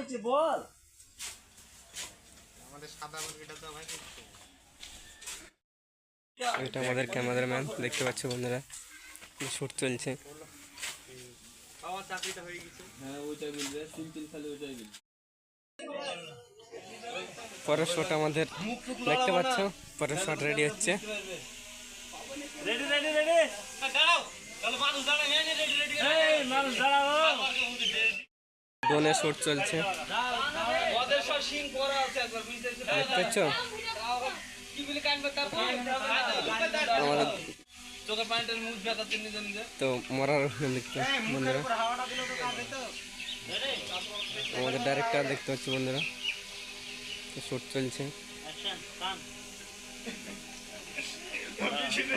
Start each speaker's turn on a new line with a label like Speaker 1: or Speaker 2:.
Speaker 1: হয়েছে বল।
Speaker 2: আমাদের সাদা মুরগিটা তো ভাই
Speaker 3: এটা আমাদের ক্যামেরাম্যান দেখতে পাচ্ছ বন্ধুরা শুট চলছে।
Speaker 2: আমার চাকরিটা হয়ে গেছে।
Speaker 1: হ্যাঁ ওইটাই বলবে সিম্পল খালি ওইটাই বলবে
Speaker 3: পরের শট আমাদের দেখতে পাচ্ছ? পরের শট রেডি হচ্ছে।
Speaker 1: রেডি রেডি রেডি দাঁড়াও। তাহলে মানুষ দাঁড়াও রেডি রেডি এই মানুষ দাঁড়াও।
Speaker 3: ড্রোনে শ্যুট চলছে দেখতে তো মরার বন্ধুরা।
Speaker 2: তো তো
Speaker 3: আমাদের ডাইরেক্টর দেখতে পাচ্ছি বন্ধুরা। শ্যুট চলছে।
Speaker 1: বস সেটা